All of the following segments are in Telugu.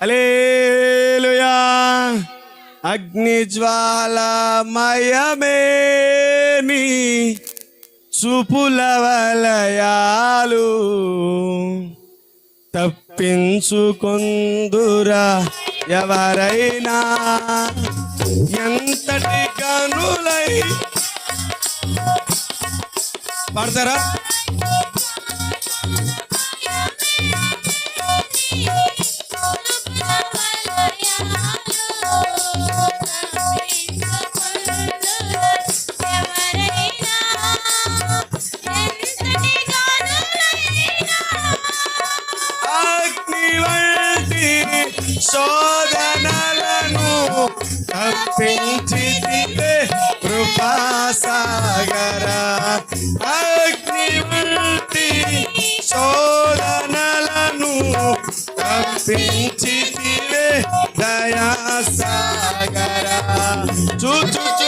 అలేలుయా అగ్నిజ్వాలమయమే నీ చూపుల వలయాలు తప్పించుకొందురా ఎవరైనా? ఎంతటి కనులై పడతారా? అగ్ని వంటి శోధనలను తప్పించితివే కృపాసాగర. అగ్ని వంటి శోధనలను తప్పించితివే దయాసాగర. చూచుచున్న చూ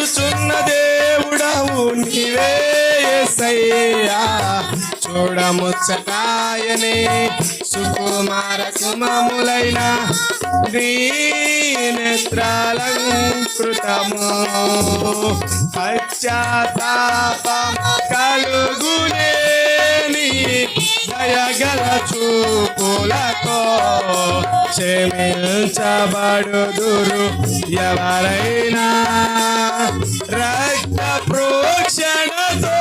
చూచుచున్న దేవుడవు నీవే సయ్యా చూడముచ్చటాయనే సుకుమార సుమములైన నీ నేత్రాలంకృతము. పశ్చాత్తాపం కలుగునే దయగల చూపులతో క్షమించబడుదురు ఎవరైనా. రక్త ప్రోక్షణతో.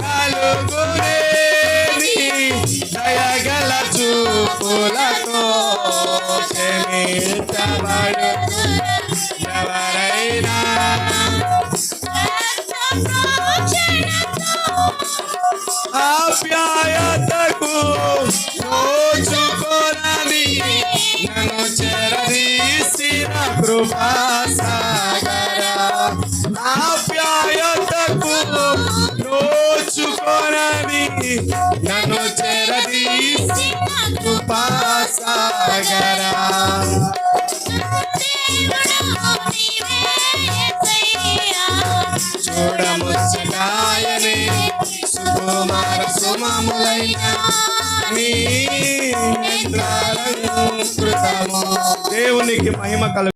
కలుగునే దయగల చూపులతో క్షమించబడు. ఎవరైనా కృపాసాగర ఆప్యాయతకు నోచుకోనని నన్ను చెరదీసి కృపాసాగర చూడముచ్చటాయనే సుకుమార సుమములైన నీ నేత్రాలంకృతము. దేవునికి మహిమ కలుగు